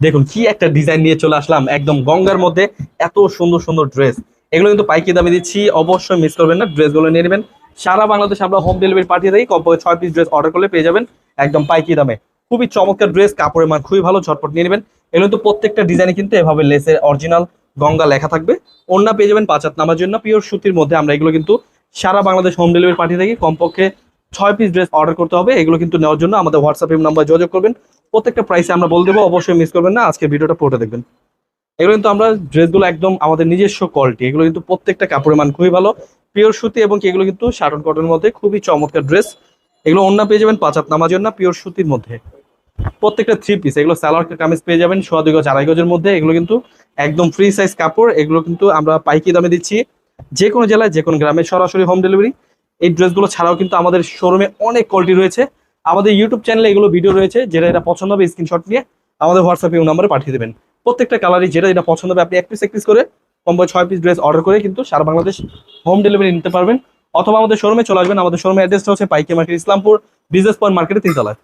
দেখুন, কি একটা ডিজাইন নিয়ে চলে আসলাম একদম গঙ্গার মধ্যে, এত সুন্দর সুন্দর ড্রেস এগুলো কিন্তু পাইকি দামে দিচ্ছি, অবশ্যই মিস করবেন না ড্রেসগুলো নিয়ে নেবেন। সারা বাংলাদেশে আমরা হোম ডেলিভারি পাঠিয়ে দিই, কমপক্ষে ছয় পিস ড্রেস অর্ডার করলে পেয়ে যাবেন একদম পাইকি দামে। খুবই চমৎকার ড্রেস কাপড়ের মান খুবই ভালো, ঝটপট নিয়ে নেবেন। এগুলো কিন্তু প্রত্যেকটা ডিজাইনে কিন্তু এভাবে লেসের অরিজিনাল গঙ্গা লেখা থাকবে। অন্য পেয়ে যাবেন পাঁচাত নামার জন্য পিওর সুতির মধ্যে আমরা এগুলো কিন্তু সারা বাংলাদেশ হোম ডেলিভারি পাঠিয়ে থাকি। কমপক্ষে ছয় পিস ড্রেস অর্ডার করতে হবে, এগুলো কিন্তু নেওয়ার জন্য আমাদের হোয়াটসঅ্যাপ নাম্বার যোগাযোগ করবেন। প্রত্যেকটা প্রাইসে আমরা বলে দেবো, অবশ্যই মিস করবেন না। আজকে ভিডিওটা পুরোটা দেখবেন। এগুলো কিন্তু আমরা ড্রেসগুলো একদম আমাদের নিজস্ব কোয়ালিটি এগুলো কিন্তু প্রত্যেকটা কাপড়ের মান খুবই ভালো। পিওর সুতি এবং এগুলো কিন্তু শার্টন কটনের মধ্যে খুবই চমৎকার ড্রেস এগুলো অন্য পেয়ে যাবেন পাঁচাত নামার জন্য পিওর সুতির মধ্যে। প্রত্যেকটা থ্রি পিস এগুলো সালোয়ার কামিজ পেয়ে যাবেন, সোয়া দুই গজ, আড়াই গজের মধ্যে। এগুলো কিন্তু একদম ফ্রি সাইজ কাপড়। এগুলো কিন্তু আমরা পাইকি দামে দিচ্ছি। যে কোনো জেলায় যে কোনো গ্রামে সরাসরি হোম ডেলিভারি এই ড্রেসগুলো ছাড়াও কিন্তু আমাদের শোরুমে অনেক কোয়ালিটি রয়েছে। আমাদের ইউটিউব চ্যানেলে এগুলো ভিডিও রয়েছে, যেটা এটা পছন্দ হবে স্ক্রিনশট নিয়ে, আমাদের হোয়াটসঅ্যাপ ইউ নাম্বারে পাঠিয়ে দেবেন। প্রত্যেকটা কালারই যেটা যেটা পছন্দ হবে, আপনি এক পিস এক পিস করে কম্বো ছয় পিস ড্রেস অর্ডার করে কিন্তু সারা বাংলাদেশ হোম ডেলিভারি নিতে পারবেন। অথবা আমাদের শোরুমে চলে আসবেন, আমাদের শোরুমের অ্যাড্রেসটা হচ্ছে পাইকে মার্কেট ইসলামপুর বিজনেস পয়েন্ট মার্কেটে তিনতলায়।